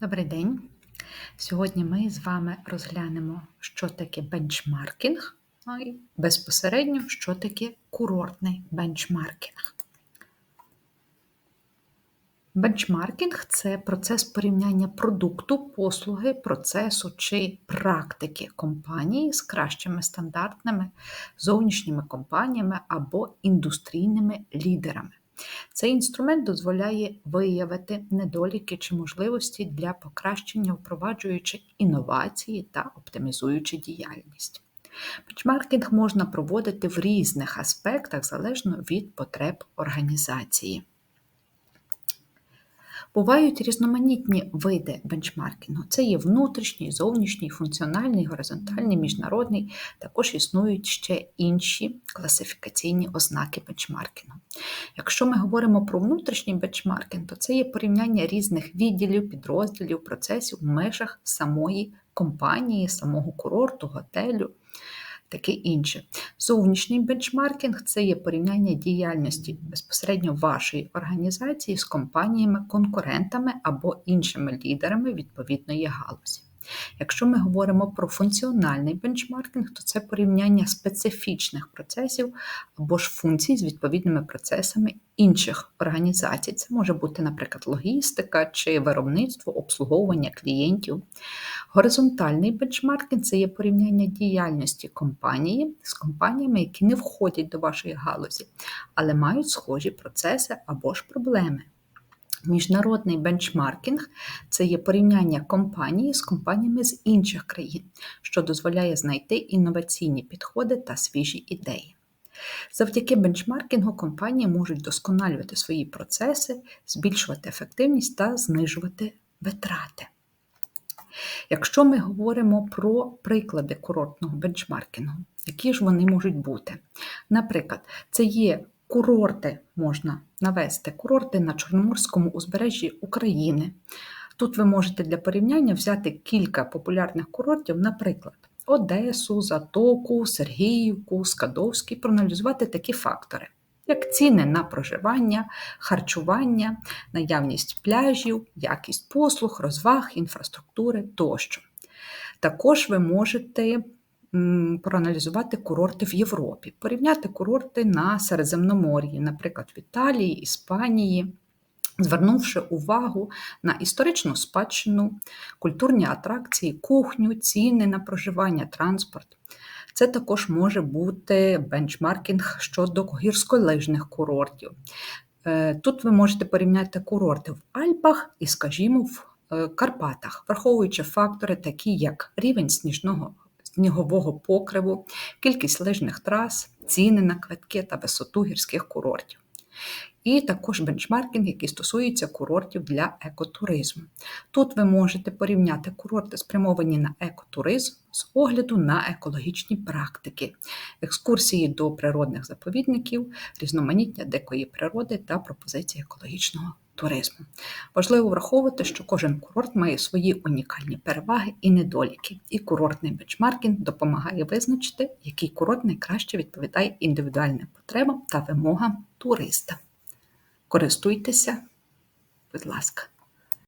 Добрий день. Сьогодні ми з вами розглянемо, що таке бенчмаркінг, ну і безпосередньо, що таке курортний бенчмаркінг. Бенчмаркінг це процес порівняння продукту, послуги, процесу чи практики компанії з кращими стандартними зовнішніми компаніями або індустрійними лідерами. Цей інструмент дозволяє виявити недоліки чи можливості для покращення, впроваджуючи інновації та оптимізуючи діяльність. Бенчмаркінг можна проводити в різних аспектах залежно від потреб організації. Бувають різноманітні види бенчмаркінгу. Це є внутрішній, зовнішній, функціональний, горизонтальний, міжнародний. Також існують ще інші класифікаційні ознаки бенчмаркінгу. Якщо ми говоримо про внутрішній бенчмаркінг, то це є порівняння різних відділів, підрозділів, процесів в межах самої компанії, самого курорту, готелю таке інше. Зовнішній бенчмаркінг це є порівняння діяльності безпосередньо вашої організації з компаніями, конкурентами або іншими лідерами відповідної галузі. Якщо ми говоримо про функціональний бенчмаркінг, то це порівняння специфічних процесів або ж функцій з відповідними процесами інших організацій. Це може бути, наприклад, логістика чи виробництво, обслуговування клієнтів. Горизонтальний бенчмаркінг це є порівняння діяльності компанії з компаніями, які не входять до вашої галузі, але мають схожі процеси або ж проблеми. Міжнародний бенчмаркінг це є порівняння компанії з компаніями з інших країн, що дозволяє знайти інноваційні підходи та свіжі ідеї. Завдяки бенчмаркінгу компанії можуть досконалювати свої процеси, збільшувати ефективність та знижувати витрати. Якщо ми говоримо про приклади курортного бенчмаркінгу, які ж вони можуть бути? Наприклад, це є курорти можна навести, курорти на Чорноморському узбережжі України. Тут ви можете для порівняння взяти кілька популярних курортів, наприклад, Одесу, Затоку, Сергіївку, Скадовський, проаналізувати такі фактори, як ціни на проживання, харчування, наявність пляжів, якість послуг, розваг, інфраструктури тощо. Також ви можете проаналізувати курорти в Європі, порівняти курорти на Середземномор'ї, наприклад, в Італії, Іспанії. Звернувши увагу на історичну спадщину, культурні атракції, кухню, ціни на проживання, транспорт. Це також може бути бенчмаркінг щодо гірськолижних курортів. Е, тут ви можете порівняти курорти в Альпах і, скажімо, в е, Карпатах, враховуючи фактори, такі як рівень сніжного снігового покриву, кількість лижних трас, ціни на квитки та висоту гірських курортів. І також бенчмаркінг, який стосується курортів для екотуризму. Тут ви можете порівняти курорти, спрямовані на екотуризм з огляду на екологічні практики, екскурсії до природних заповідників, різноманіття дикої природи та пропозиції екологічного туризму. Важливо враховувати, що кожен курорт має свої унікальні переваги і недоліки, і курортний бенчмаркінг допомагає визначити, який курорт найкраще відповідає індивідуальним потребам та вимогам туриста. Користуйтеся, будь ласка.